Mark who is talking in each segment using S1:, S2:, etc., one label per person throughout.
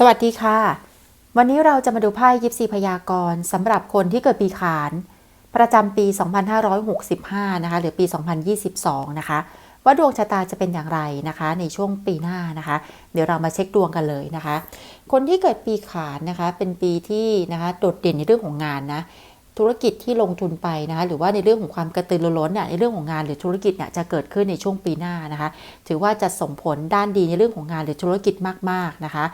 S1: สวัสดีค่ะ วันนี้เราจะมาดูไพ่ยิปซีพยากรณ์สำหรับคนที่เกิดปีขาน ประจำปี 2565 นะคะ หรือปี 2022 นะคะ ว่าดวงชะตาจะเป็นอย่างไรนะคะ ในช่วงปีหน้านะคะ เดี๋ยวเรามาเช็คดวงกันเลยนะคะ คนที่เกิดปีขานนะคะ เป็นปีที่นะคะโดดเด่นในเรื่องของงานนะธุรกิจที่ลงทุนไปนะคะหรือว่าในเรื่องของความกระตือรือร้นเนี่ยในเรื่องของงานหรือธุรกิจเนี่ยจะเกิดขึ้นในช่วงปีหน้านะคะ ถือว่าจะส่งผลด้านดีในเรื่องของงานหรือธุรกิจมากๆนะคะ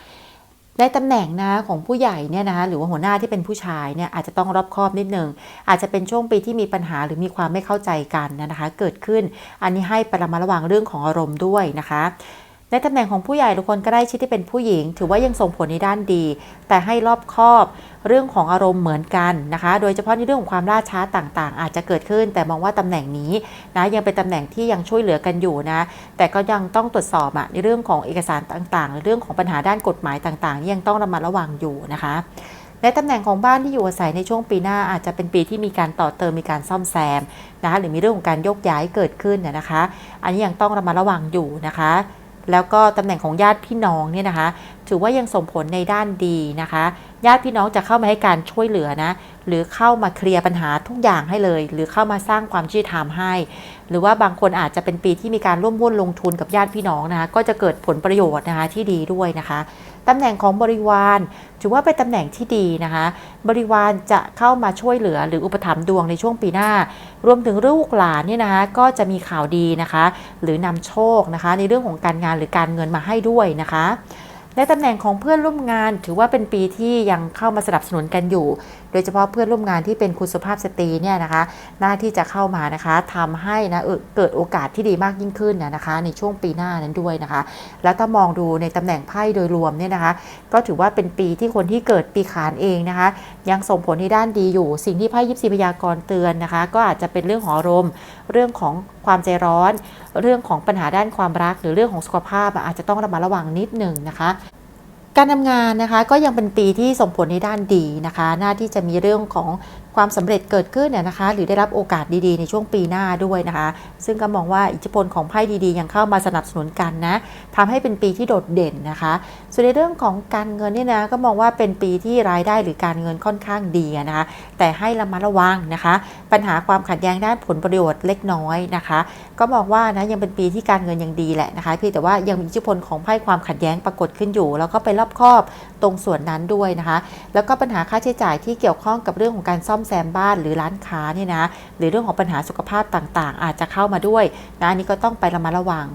S1: ในตำแหน่งนะของผู้ใหญ่เนี่ยนะคะหรือว่าหัวหน้าที่เป็นผู้ชายเนี่ยอาจจะต้องรอบคอบนิดนึงอาจจะเป็นช่วงปีที่มีปัญหาหรือมีความไม่เข้าใจกันนะคะ เกิดขึ้น อันนี้ให้ประมาระวังเรื่องของอารมณ์ด้วยนะคะ ในตำแหน่งของผู้ใหญ่ทุกคนก็ได้ชิดที่เป็นผู้หญิง ถือว่ายังส่งผลในด้านดี แต่ให้รอบคอบเรื่องของอารมณ์เหมือนกันนะคะ โดยเฉพาะในเรื่องของความล่าช้าต่างๆ อาจจะเกิดขึ้น แต่มองว่าตำแหน่งนี้นะยังเป็นตำแหน่งที่ยังช่วยเหลือกันอยู่นะ แต่ก็ยังต้องตรวจสอบอะในเรื่องของเอกสารต่างๆในเรื่องของปัญหาด้านกฎหมายต่างๆ ยังต้องระมัดระวังอยู่นะคะในตำแหน่งของบ้านที่อยู่อาศัยในช่วงปีหน้าอาจจะเป็นปีที่มีการต่อเติมมีการซ่อมแซมนะคะหรือมีเรื่องของการยกย้ายเกิดขึ้นน่ยนะคะ อันนี้ยังต้องระมัดระวังอยู่นะคะ แล้วก็ตำแหน่งของญาติพี่น้องเนี่ยนะคะ ถือว่ายังส่งผลในด้านดีนะคะ ญาติพี่น้องจะเข้ามาให้การช่วยเหลือนะ หรือเข้ามาเคลียร์ปัญหาทุกอย่างให้เลย หรือเข้ามาสร้างความชื่อธรรมให้ หรือว่าบางคนอาจจะเป็นปีที่มีการร่วมหุ้นลงทุนกับญาติพี่น้องนะคะ ก็จะเกิดผลประโยชน์นะคะที่ดีด้วยนะคะ ตำแหน่งของบริวารถือว่าเป็นตำแหน่งที่ดีนะคะ บริวารจะเข้ามาช่วยเหลือหรืออุปถัมภ์ดวงในช่วงปีหน้า รวมถึงลูกหลานเนี่ยนะคะก็จะมีข่าวดีนะคะ หรือนำโชคนะคะ ในเรื่องของการงานหรือการเงินมาให้ด้วยนะคะ ในตำแหน่งของเพื่อนร่วมงาน ถือว่าเป็นปีที่ยังเข้ามาสนับสนุนกันอยู่ โดยเฉพาะเพื่อนร่วมงานที่เป็นคุณสุภาพสตรีเนี่ยนะคะหน้าที่จะเข้ามานะคะทำให้นะเออเกิดโอกาสที่ดีมากยิ่งขึ้นนะนะคะ ในช่วงปีหน้านั้นด้วยนะคะ แล้วถ้ามองดูในตำแหน่งไพ่โดยรวมเนี่ยนะคะ ก็ถือว่าเป็นปีที่คนที่เกิดปีขานเองนะคะ ยังส่งผลในด้านดีอยู่ สิ่งที่ไพ่ยิปซีพยากรณ์เตือนนะคะ ก็อาจจะเป็นเรื่องของอรมเรื่องของความใจร้อน เรื่องของปัญหาด้านความรัก หรือเรื่องของสุขภาพอาจจะต้องระมัดระวังนิดหนึ่งนะคะ การทำงานนะคะก็ยังเป็นปีที่ส่งผลในด้านดีนะคะ หน้าที่จะมีเรื่องของความสำเร็จเกิดขึ้นเนี่ยนะคะ หรือได้รับโอกาสดีๆ ในช่วงปีหน้าด้วยนะคะ ซึ่งก็มองว่าอิทธิพลของไพ่ดีๆ ยังเข้ามาสนับสนุนกันนะทำให้เป็นปีที่โดดเด่นนะคะ ส่วนในเรื่องของการเงินเนี่ยนะก็มองว่าเป็นปีที่รายได้หรือการเงินค่อนข้างดีนะคะ แต่ให้ระมัดระวังนะคะ ปัญหาความขัดแย้งด้านผลประโยชน์เล็กน้อยนะคะ ก็มองว่านะยังเป็นปีที่การเงินยังดีแหละนะคะเพียงแต่ว่ายังมีอิทธิพลของไพ่ความขัดแย้งปรากฏขึ้นอยู่ แล้วก็ไปรอบครอบตรงส่วนนั้นด้วยนะคะ แล้วก็ปัญหาค่าใช้จ่ายที่เกี่ยวข้องกับเรื่องของการซ่อมแซมบ้านหรือร้านค้าเนี่ยนะหรือเรื่องของปัญหาสุขภาพต่างๆ อาจจะเข้ามาด้วยนะอันนี้ก็ต้องไประมัดระวัง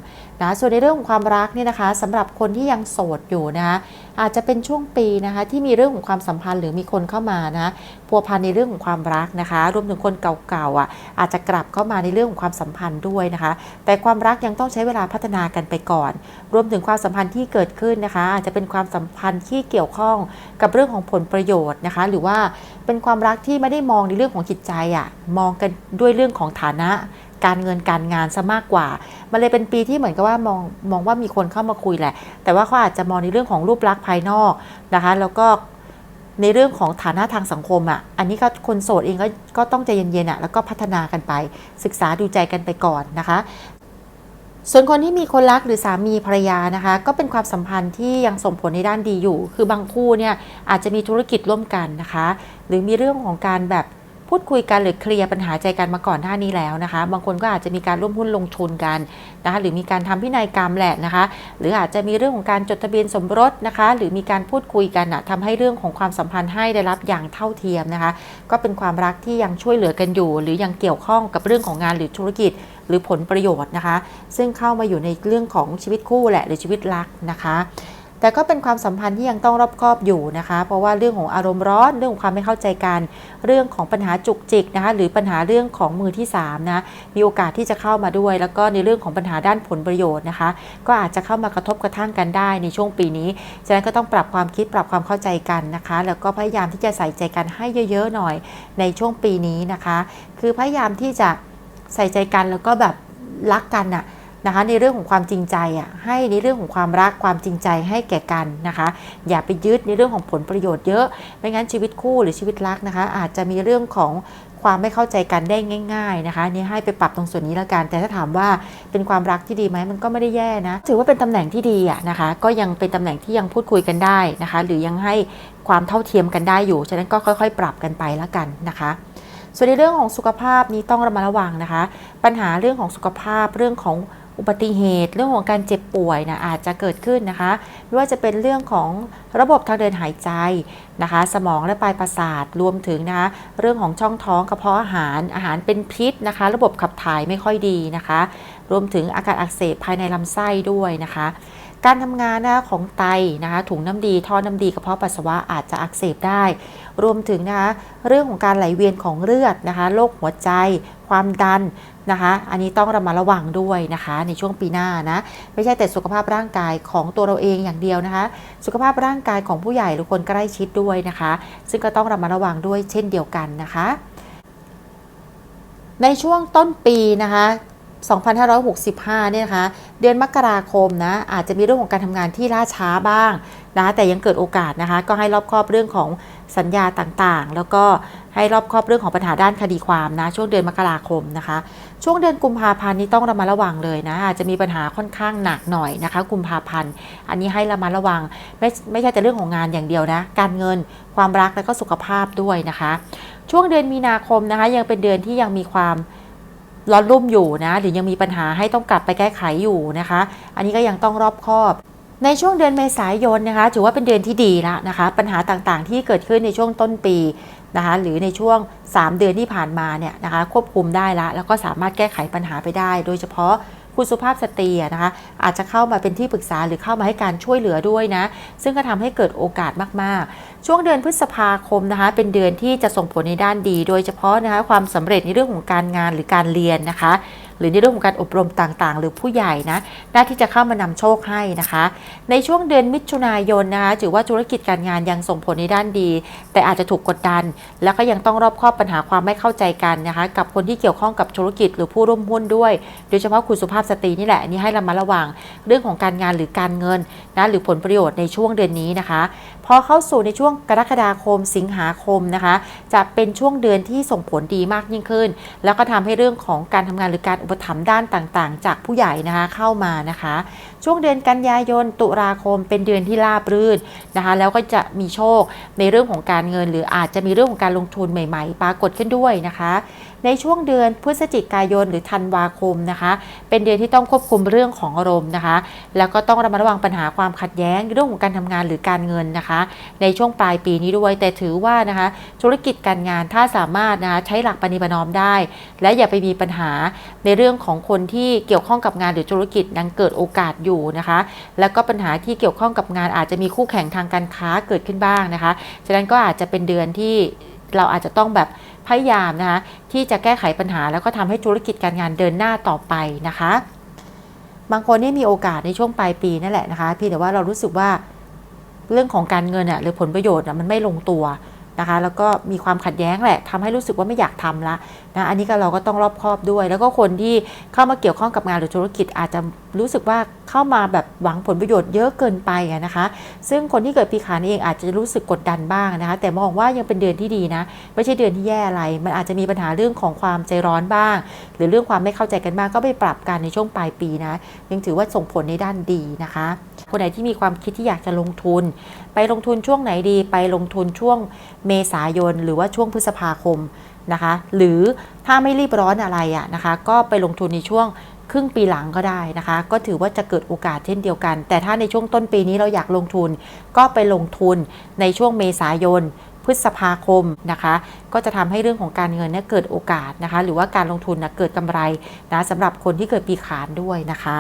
S1: นะส่วนในเรื่องของความรักเนี่ยนะคะสำหรับคนที่ยังโสดอยู่นะคะอาจจะเป็นช่วงปีนะคะที่มีเรื่องของความสัมพันธ์หรือมีคนเข้ามานะพัวพันในเรื่องของความรักนะคะรวมถึงคนเก่าๆอะอาจจะกลับเข้ามาในเรื่องของความสัมพันธ์ด้วยนะคะ แต่ความรักยังต้องใช้เวลาพัฒนากันไปก่อน รวมถึงความสัมพันธ์ที่เกิดขึ้นนะคะ อาจจะเป็นความสัมพันธ์ที่เกี่ยวข้องกับเรื่องของผลประโยชน์นะคะ หรือว่าเป็นความรักที่ไม่ได้มองในเรื่องของจิตใจอะมองกันด้วยเรื่องของฐานะ การเงินการงานซะมากกว่า มันเลยเป็นปีที่เหมือนกับว่ามองมองว่ามีคนเข้ามาคุยแหละ แต่ว่าเขาอาจจะมองในเรื่องของรูปลักษณ์ภายนอกนะคะ แล้วก็ในเรื่องของฐานะทางสังคมอะ่ะ อันนี้ก็คนโสดเองก็ก็ต้องใจเย็นๆอะ แล้วก็พัฒนากันไป ศึกษาดูใจกันไปก่อนนะคะ ส่วนคนที่มีคนรักหรือสามีภรรยานะคะ ก็เป็นความสัมพันธ์ที่ยังส่งผลในด้านดีอยู่ คือบางคู่เนี่ยอาจจะมีธุรกิจร่วมกันนะคะ หรือมีเรื่องของการแบบ พูดคุยกันหรือเคลียร์ปัญหาใจกันมาก่อนหน้านี้แล้วนะคะ บางคนก็อาจจะมีการร่วมหุ้นลงทุนกันนะคะหรือมีการทำพินัยกรรมแหละนะคะ หรืออาจจะมีเรื่องของการจดทะเบียนสมรสนะคะ หรือมีการพูดคุยกันอะทำให้เรื่องของความสัมพันธ์ให้ได้รับอย่างเท่าเทียมนะคะ ก็เป็นความรักที่ยังช่วยเหลือกันอยู่ หรือยังเกี่ยวข้องกับเรื่องของงานหรือธุรกิจหรือผลประโยชน์นะคะ ซึ่งเข้ามาอยู่ในเรื่องของชีวิตคู่แหละหรือชีวิตรักนะคะ แต่ก็เป็นความสัมพันธ์ที่ยังต้องรอบคอบอยู่นะคะ เพราะว่าเรื่องของอารมณ์ร้อน เรื่องของความไม่เข้าใจกัน เรื่องของปัญหาจุกจิกนะคะ หรือปัญหาเรื่องของมือที่3นะ มีโอกาสที่จะเข้ามาด้วย แล้วก็ในเรื่องของปัญหาด้านผลประโยชน์นะคะ ก็อาจจะเข้ามากระทบกระทั่งกันได้ในช่วงปีนี้ ฉะนั้นก็ต้องปรับความคิดปรับความเข้าใจกันนะคะ แล้วก็พยายามที่จะใส่ใจกันให้เยอะๆหน่อยในช่วงปีนี้นะคะ คือพยายามที่จะใส่ใจกันแล้วก็แบบรักกันอะ นะคะในเรื่องของความจริงใจอะให้ในเรื่องของความรักความจริงใจให้แก่กันนะคะ อย่าไปยึดในเรื่องของผลประโยชน์เยอะไม่งั้นชีวิตคู่หรือชีวิตรักนะคะ อาจจะมีเรื่องของความไม่เข้าใจกันได้ง่าย ๆนะคะนี่ให้ไปปรับตรงส่วนนี้แล้วกัน แต่ถ้าถามว่าเป็นความรักที่ดีไหมมันก็ไม่ได้แย่นะ ถือว่าเป็นตำแหน่งที่ดีอะนะคะ ก็ยังเป็นตำแหน่งที่ยังพูดคุยกันได้นะคะ หรือยังให้ความเท่าเทียมกันได้อยู่ ฉะนั้นก็ค่อย ๆ ปรับกันไปแล้วกันนะคะส่วนในเรื่องของสุขภาพนี้ต้องระมัดระวังนะคะ ปัญหาเรื่องของสุขภาพเรื่องของ อุบัติเหตุ เรื่องของการเจ็บป่วยนะอาจจะเกิดขึ้นนะคะไม่ว่าจะเป็นเรื่องของระบบทางเดินหายใจนะคะ สมองและปลายประสาทรวมถึงนะคะเรื่องของช่องท้องกระเพาะอาหารอาหารเป็นพิษนะคะ ระบบขับถ่ายไม่ค่อยดีนะคะ รวมถึงอาการอักเสบภายในลำไส้ด้วยนะคะ การทำงานนะของไตนะคะถุงน้ำดีท่อน้ำดีกระเพาะปัสสาวะอาจจะอักเสบได้ รวมถึงนะคะเรื่องของการไหลเวียนของเลือดนะคะโรคหัวใจ ความดันนะคะ อันนี้ต้องระมัดระวังด้วยนะคะ ในช่วงปีหน้านะไม่ใช่แต่สุขภาพร่างกายของตัวเราเองอย่างเดียวนะคะ สุขภาพร่างกายของผู้ใหญ่หรือคนใกล้ชิดด้วยนะคะ ซึ่งก็ต้องระมัดระวังด้วยเช่นเดียวกันนะคะ ในช่วงต้นปีนะคะ 2565 เนี่ยนะคะ เดือนมกราคมนะ อาจจะมีเรื่องของการทำงานที่ล่าช้าบ้างนะแต่ยังเกิดโอกาสนะคะ ก็ให้รอบครอบเรื่องของสัญญาต่างๆ แล้วก็ให้รอบครอบเรื่องของปัญหาด้านคดีความนะ ช่วงเดือนมกราคมนะคะ ช่วงเดือนกุมภาพันธ์นี้ต้องระมัดระวังเลยนะอาจจะมีปัญหาค่อนข้างหนักหน่อยนะคะ กุมภาพันธ์ อันนี้ให้ระมัดระวังไม่ไม่ใช่แต่เรื่องของงานอย่างเดียวนะ การเงินความรักและก็สุขภาพด้วยนะคะ ช่วงเดือนมีนาคมนะคะ ยังเป็นเดือนที่ยังมีความ ร้อนรุ่มอยู่นะหรือยังมีปัญหาให้ต้องกลับไปแก้ไขอยู่นะคะ อันนี้ก็ยังต้องรอบคอบในช่วงเดือนเมษายนนะคะ ถือว่าเป็นเดือนที่ดีละนะคะ ปัญหาต่างๆที่เกิดขึ้นในช่วงต้นปีนะคะ หรือในช่วง 3 เดือนที่ผ่านมาเนี่ยนะคะ ควบคุมได้ละแล้วก็สามารถแก้ไขปัญหาไปได้ โดยเฉพาะ คุณสุภาพสตรีนะคะอาจจะเข้ามาเป็นที่ปรึกษาหรือเข้ามาให้การช่วยเหลือด้วยนะ ซึ่งก็ทำให้เกิดโอกาสมากๆ ช่วงเดือนพฤษภาคมนะคะเป็นเดือนที่จะส่งผลในด้านดี โดยเฉพาะนะคะความสำเร็จในเรื่องของการงานหรือการเรียนนะคะ หรือในเรื่องของการอบรมต่างๆ หรือผู้ใหญ่นะน่าที่จะเข้ามานำโชคให้นะคะ ในช่วงเดือนมิถุนายนนะคะถือว่าธุรกิจการงานยังส่งผลในด้านดี แต่อาจจะถูกกดดัน แล้วก็ยังต้องรอบคอบปัญหาความไม่เข้าใจกันนะคะ กับคนที่เกี่ยวข้องกับธุรกิจหรือผู้ร่วมหุ้นด้วย โดยเฉพาะคุณสุภาพสตรีนี่แหละนนี้ให้ระมัดระวังเรื่องของการงานหรือการเงินนะหรือผลประโยชน์ในช่วงเดือนนี้นะคะ พอเข้าสู่ในช่วงกรกฎาคมสิงหาคมนะคะ จะเป็นช่วงเดือนที่ส่งผลดีมากยิ่งขึ้น แล้วก็ทำให้เรื่องของการทำงานหรือการอุปถัมภ์ด้านต่างๆ จากผู้ใหญ่นะคะเข้ามานะคะ ช่วงเดือนกันยายนตุลาคมเป็นเดือนที่ราบรื่นนะคะ แล้วก็จะมีโชคในเรื่องของการเงิน หรืออาจจะมีเรื่องของการลงทุนใหม่ ๆ ปรากฏขึ้นด้วยนะคะ ในช่วงเดือนพฤศจิกายนหรือธันวาคมนะคะ เป็นเดือนที่ต้องควบคุมเรื่องของอารมณ์นะคะ แล้วก็ต้องระมัดระวังปัญหาความขัดแย้งเรื่องของการทำงานหรือการเงินนะคะ ในช่วงปลายปีนี้ด้วย แต่ถือว่านะคะ ธุรกิจการงานถ้าสามารถนะคะใช้หลักปณิปนอมได้ และอย่าไปมีปัญหาในเรื่องของคนที่เกี่ยวข้องกับงานหรือธุรกิจยังเกิดโอกาสอยู่นะคะ แล้วก็ปัญหาที่เกี่ยวข้องกับงานอาจจะมีคู่แข่งทางการค้าเกิดขึ้นบ้างนะคะ ฉะนั้นก็อาจจะเป็นเดือนที่ เราอาจจะต้องแบบพยายามนะคะที่จะแก้ไขปัญหาแล้วก็ทำให้ธุรกิจการงานเดินหน้าต่อไปนะคะ บางคนนี่มีโอกาสในช่วงปลายปีนั่นแหละนะคะ พี่แต่ว่าเรารู้สึกว่าเรื่องของการเงินอะหรือผลประโยชน์อะมันไม่ลงตัว นะคะแล้วก็มีความขัดแย้งแหละทำให้รู้สึกว่าไม่อยากทำละนะอันนี้ก็เราก็ต้องรอบคอบด้วย แล้วก็คนที่เข้ามาเกี่ยวข้องกับงานหรือธุรกิจอาจจะรู้สึกว่าเข้ามาแบบหวังผลประโยชน์เยอะเกินไปนะคะ ซึ่งคนที่เกิดปีขานเองอาจจะรู้สึกกดดันบ้างนะคะ แต่มองว่ายังเป็นเดือนที่ดีนะ ไม่ใช่เดือนที่แย่อะไร มันอาจจะมีปัญหาเรื่องของความใจร้อนบ้าง หรือเรื่องความไม่เข้าใจกันบ้างก็ไปปรับกันในช่วงปลายปีนะยังถือว่าส่งผลในด้านดีนะคะ คนไหนที่มีความคิดที่อยากจะลงทุน ไปลงทุนช่วงไหนดี ไปลงทุนช่วงเมษายน หรือว่าช่วงพฤษภาคมนะคะ หรือถ้าไม่รีบร้อนอะไรอะนะคะ ก็ไปลงทุนในช่วงครึ่งปีหลังก็ได้นะคะ ก็ถือว่าจะเกิดโอกาสเช่นเดียวกัน แต่ถ้าในช่วงต้นปีนี้เราอยากลงทุน ก็ไปลงทุนในช่วงเมษายนพฤษภาคมนะคะ ก็จะทำให้เรื่องของการเงินเนี่ยเกิดโอกาสนะคะ หรือว่าการลงทุนนะเกิดกำไรนะสำหรับคนที่เกิดปีขานด้วยนะคะ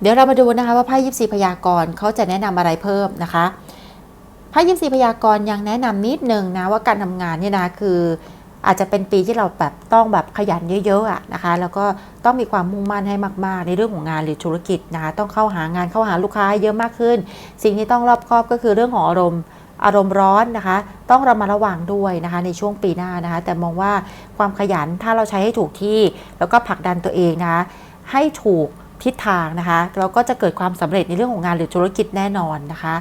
S1: เดี๋ยวเรามาดูนะคะว่าไพ่ยิปซีพยากรณ์เขาจะแนะนำอะไรเพิ่มนะคะไพ่ยิปซีพยากรณ์ยังแนะนำนิดนึงนะว่าการทำงานเนี่ยนะคืออาจจะเป็นปีที่เราแบบต้องแบบขยันเยอะๆอะนะคะ แล้วก็ต้องมีความมุ่งมั่นให้มากๆ ในเรื่องของงานหรือธุรกิจนะคะต้องเข้าหางานเข้าหาลูกค้าเยอะมากขึ้น สิ่งที่ต้องรอบคอบก็คือเรื่องของอารมณ์อารมณ์ร้อนนะคะ ต้องระมัดระวังด้วยนะคะ ในช่วงปีหน้านะคะ แต่มองว่าความขยันถ้าเราใช้ให้ถูกที่ แล้วก็ผลักดันตัวเองนะคะให้ถูก ทิศทางนะคะเราก็จะเกิดความสำเร็จในเรื่องของงานหรือธุรกิจแน่นอนนะคะ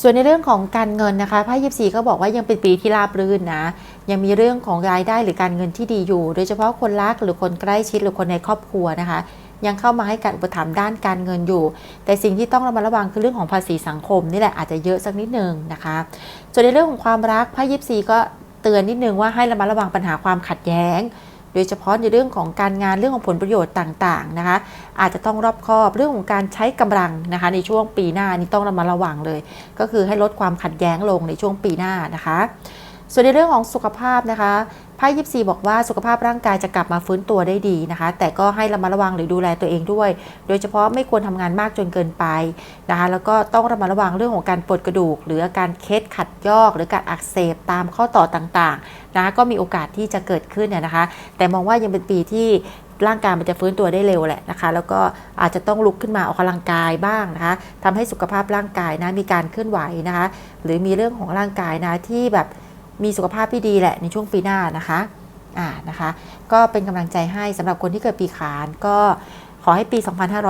S1: ส่วนในเรื่องของการเงินนะคะไพ่ยิปซีก็บอกว่ายังเป็นปีที่ราบรื่นนะยังมีเรื่องของรายได้หรือการเงินที่ดีอยู่ โดยเฉพาะคนรักหรือคนใกล้ชิดหรือคนในครอบครัวนะคะยังเข้ามาให้การอุปถัมภ์ด้านการเงินอยู่ แต่สิ่งที่ต้องระมัดระวังคือเรื่องของภาษีสังคมนี่แหละอาจจะเยอะสักนิดนึงนะคะส่วนในเรื่องของความรักไพ่ยิปซีก็เตือนนิดนึงว่าให้ระมัดระวังปัญหาความขัดแย้ง โดยเฉพาะในเรื่องของการงานเรื่องของผลประโยชน์ต่างๆนะคะ อาจจะต้องรอบคอบเรื่องของการใช้กำลังนะคะ ในช่วงปีหน้านี้ต้องระมัดระวังเลย ก็คือให้ลดความขัดแย้งลงในช่วงปีหน้านะคะ ส่วนในเรื่องของสุขภาพนะคะไพ่ยิปซีบอกว่าสุขภาพร่างกายจะกลับมาฟื้นตัวได้ดีนะคะ แต่ก็ให้ระมัดระวังหรือดูแลตัวเองด้วย โดยเฉพาะไม่ควรทำงานมากจนเกินไปนะคะ แล้วก็ต้องระมัดระวังเรื่องของการปวดกระดูก หรืออาการเคล็ดขัดยอก หรือการอักเสบตามข้อต่อต่างๆนะะก็มีโอกาสที่จะเกิดขึ้นเนี่ยนะคะ แต่มองว่ายังเป็นปีที่ร่างกายมันจะฟื้นตัวได้เร็วแหละนะคะ แล้วก็อาจจะต้องลุกขึ้นมาออกกำลังกายบ้างนะคะทำให้สุขภาพร่างกายนะมีการเคลื่อนไหวนะคะ หรือมีเรื่องของร่างกายนะที่แบบ มีสุขภาพที่ดีแหละในช่วงปีหน้านะคะอ่านะคะ ก็เป็นกำลังใจให้สำหรับคนที่เกิดปีขานก็ ขอให้ปี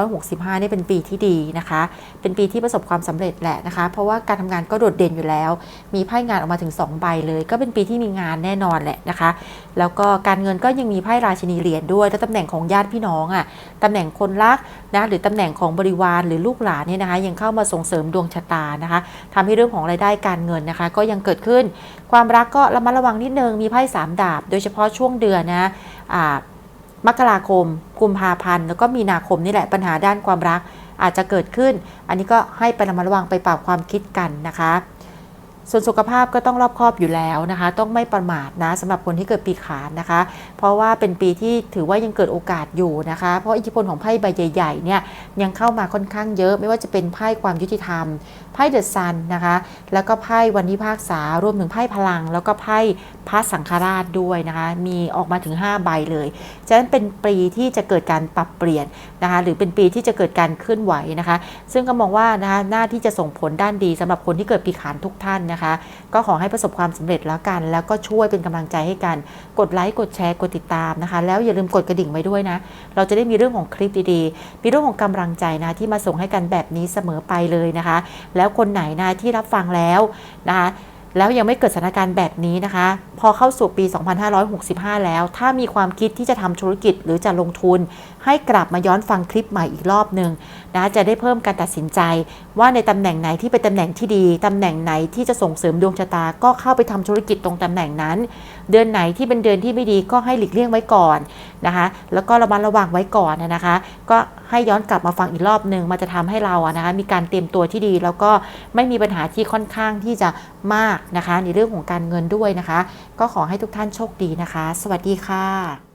S1: 2565 นี่เป็นปีที่ดีนะคะ เป็นปีที่ประสบความสำเร็จแหละนะคะ เพราะว่าการทำงานก็โดดเด่นอยู่แล้ว มีไพ่งานออกมาถึง 2 ใบเลย ก็เป็นปีที่มีงานแน่นอนแหละนะคะ แล้วก็การเงินก็ยังมีไพ่ราชินีเหรียญด้วย และตำแหน่งของญาติพี่น้องอะตำแหน่งคนรักนะ หรือตำแหน่งของบริวารหรือลูกหลานเนี่ยนะคะ ยังเข้ามาส่งเสริมดวงชะตานะคะทำให้เรื่องของรายได้การเงินนะคะ ก็ยังเกิดขึ้น ความรักก็ระมัดระวังนิดนึง มีไพ่สามดาบ โดยเฉพาะช่วงเดือนนะอ่า มกราคม กุมภาพันธ์ แล้วก็มีนาคมนี่แหละปัญหาด้านความรักอาจจะเกิดขึ้น อันนี้ก็ให้ไประมัดระวังไปปรับความคิดกันนะคะ ส่วนสุขภาพก็ต้องรอบคอบอยู่แล้วนะคะ ต้องไม่ประมาทนะสำหรับคนที่เกิดปีขานนะคะ เพราะว่าเป็นปีที่ถือว่ายังเกิดโอกาสอยู่นะคะ เพราะอิทธิพลของไพ่ใบใหญ่ๆเนี่ยยังเข้ามาค่อนข้างเยอะ ไม่ว่าจะเป็นไพ่ความยุติธรรมไพ่เดอะซันนะคะ แล้วก็ไพ่วันพิพากษารวมถึงไพ่พลัง แล้วก็ไพ่พระสังฆราชด้วยนะคะ มีออกมาถึง 5 ใบเลยฉะนั้นเป็นปีที่จะเกิดการปรับเปลี่ยนนะคะ หรือเป็นปีที่จะเกิดการเคลื่อนไหวนะคะ ซึ่งก็มองว่านะคะหน้าที่จะส่งผลด้านดีสำหรับคนที่เกิดปีขานทุกท่านนะคะก็ขอให้ประสบความสำเร็จแล้วกัน แล้วก็ช่วยเป็นกำลังใจให้กัน กดไลค์กดแชร์กดติดตามนะคะ แล้วอย่าลืมกดกระดิ่งไว้ด้วยนะ เราจะได้มีเรื่องของคลิปดีๆ มีเรื่องของกำลังใจนะที่มาส่งให้กันแบบนี้เสมอไปเลยนะคะ แล้วคนไหนนะที่รับฟังแล้วนะคะแล้วยังไม่เกิดสถานการณ์แบบนี้นะคะ พอเข้าสู่ปี 2565 แล้ว ถ้ามีความคิดที่จะทำธุรกิจหรือจะลงทุนให้กลับมาย้อนฟังคลิปใหม่อีกรอบหนึ่งนะจะได้เพิ่มการตัดสินใจ ว่าในตำแหน่งไหนที่เป็นตำแหน่งที่ดีตำแหน่งไหนที่จะส่งเสริมดวงชะตาก็เข้าไปทำธุรกิจตรงตำแหน่งนั้น เดือนไหนที่เป็นเดือนที่ไม่ดีก็ให้หลีกเลี่ยงไว้ก่อนนะคะแล้วก็ระมัดระวังไว้ก่อนนะคะ ก็ให้ย้อนกลับมาฟังอีกรอบหนึ่งมันจะทำให้เราอะนะคะมีการเตรียมตัวที่ดี แล้วก็ไม่มีปัญหาที่ค่อนข้างที่จะมากนะคะ ในเรื่องของการเงินด้วยนะคะ ก็ขอให้ทุกท่านโชคดีนะคะ สวัสดีค่ะ